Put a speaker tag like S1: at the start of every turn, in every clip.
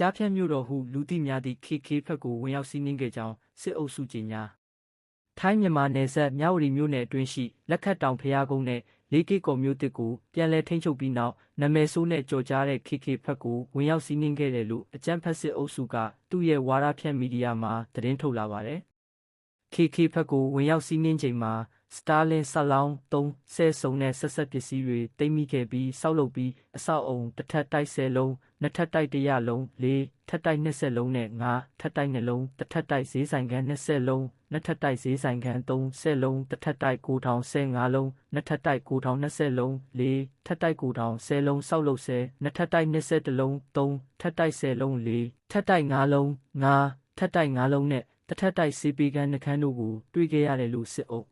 S1: ကြားဖြတ်မြို့တော်ဟုလူသိများသည့် KK ဘက်ကိုဝင်ရောက်စီးနင်းခဲ့ကြောင်းစစ်အုပ်စုကြေညာထိုင်းမြန်မာနယ်စပ်မြဝတီမြို့နယ်အတွင်းရှိလက်ခတ်တောင်ဖျားကုန်းနဲ့လေးကေကော်မြို့တစ်ကိုပြန်လည်ထိန်းချုပ်ပြီးနောက်နာမည်ဆိုးနဲ့ကြော်ကြားတဲ့ KK ဘက်ကိုဝင်ရောက်စီးနင်းခဲ့တယ်လို့အကြမ်းဖက်စစ်အုပ်စုကသူ့ရဲ့ဝါဒဖြန့်မီဒီယာမှာသတင်းထုတ်လာပါတယ်။ KK ဘက်ကိုဝင်ရောက်စီးနင်းချိန်မှာစတာလင်ဆလောင်း3ဆဲစုံနဲ့ဆက်ဆက်ပစ္စည်းတွေတိမ့်မိခဲ့ပြီးစောက်လုပ်ပြီးအဆောက်အုံတစ်ထပ်တိုက်10လုံးနှစ်ထပ်တိုက်100လုံး၄ထပ်တိုက်20လုံးနဲ့5ထပ်တိုက်2လုံးတစ်ထပ်တိုက်ဈေးဆိုင်ခန်း20လုံးနှစ်ထပ်တိုက်ဈေးဆိုင်ခန်း3ဆဲလုံးတစ်ထပ်တိုက်9000 15လုံးနှစ်ထပ်တိုက်9000 20လုံး၄ထပ်တိုက်9000 10လုံးစောက်လုပ်10နှစ်ထပ်တိုက်20လုံး3ထပ်တိုက်10လုံး4ထပ်တိုက်5လုံး5ထပ်တိုက်5လုံးနဲ့ တစ်ထပ်တိုက်စေးပေကန်းနှခမ်းတို့ကိုတွေ့ခဲ့ရတယ်လို့စစ်အုပ်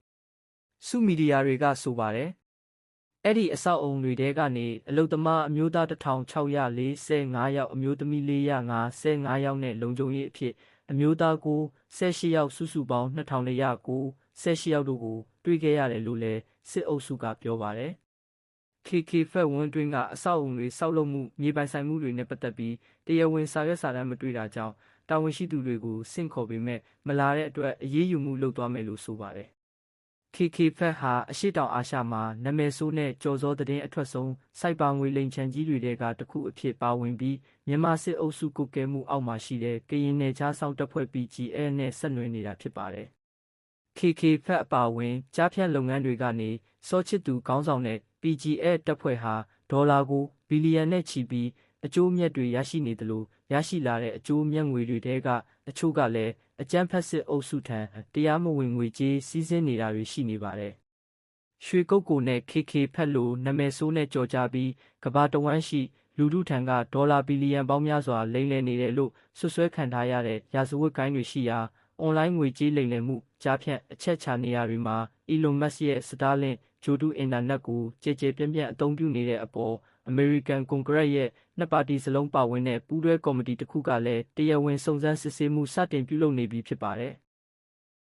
S1: စုမီဒီယာတွေကဆိုပါတယ်။အဲ့ဒီအဆောက်အုံတွေထဲကနေအလုတ္တမအမျိုးသား1645ယောက်အမျိုးသမီး455ယောက်နဲ့လုံခြုံရေးအဖြစ်အမျိုးသားကို18ယောက်စုစုပေါင်း2409 18ယောက်တို့ကိုတွေ့ခဲ့ရတယ်လို့လည်းစစ်အုပ်စုကပြောပါတယ်။ KK ဖက်ဝန်းတွင်းကအဆောက်အုံတွေဆောက်လုပ်မှုမြေပိုင်ဆိုင်မှုတွေနဲ့ပတ်သက်ပြီးတရားဝင်စာရွက်စာတမ်းမတွေ့တာကြောင့် တာဝန်ရှိသူတွေကိုစင့်ခေါ်ပေမဲ့မလာတဲ့အတွက်အရေးယူမှုလုပ်သွားမယ်လို့ဆိုပါတယ်။ KK ဖက်ဟာအရှိတောင်အာရှမှာနာမည်ဆိုးနဲ့ကြော်စောသတင်းအထွက်ဆုံးစိုက်ပါငွေလိမ်ချန်ကြီးတွေကတစ်ခုအဖြစ်ပါဝင်ပြီးမြန်မာစစ်အုပ်စုကုကဲမှုအောက်မှာရှိတဲ့ကရင်နယ်ခြားစောင့်တပ်ဖွဲ့ PGL နဲ့ဆက်နွယ်နေတာဖြစ်ပါတယ်။ KK ဖက်အပါဝင်ကြားဖြတ်လုပ်ငန်းတွေကနေစောချစ်သူခေါင်းဆောင်တဲ့ PGL တပ်ဖွဲ့ဟာဒေါ်လာကိုဘီလီယံနဲ့ချီပြီး အကျိုးမြတ်တွေရရှိနေသလိုရရှိလာတဲ့အကျိုးမြတ်ငွေတွေထဲကအချို့ကလည်းအကြမ်းဖက်စစ်အုပ်စုထံတရားမဝင်ငွေကြေးစီးဆင်းနေတာတွေရှိနေပါတယ်။ရွှေကုတ်ကိုနဲ့ KK ဖက်လိုနာမည်ဆိုးနဲ့ကြော်ကြပြီးကဘာတဝမ်းရှိလူထုထံကဒေါ်လာဘီလီယံပေါင်းများစွာလိမ်လည်နေတယ်လို့ဆွဆွဲခံထားရတဲ့ရာဇဝတ်ကိုင်းတွေရှိရာအွန်လိုင်းငွေကြေးလိမ်လည်မှုကြားဖြတ်အချက်ချနေရာတွေမှာ Elon Musk ရဲ့ Starlink ဂျိုတူအင်တာနက်ကိုကြည်ကြဲပြန့်ပြန့်အသုံးပြုနေတဲ့အပေါ်အမေရိကန်ကွန်ဂရက်ရဲ့နှစ်ပါတီစလုံးပါဝင်တဲ့ပူးတွဲကော်မတီတစ်ခုကလည်းတရားဝင်စုံစမ်းစစ်ဆေးမှုစတင်ပြုလုပ်နေပြီဖြစ်ပါတယ်။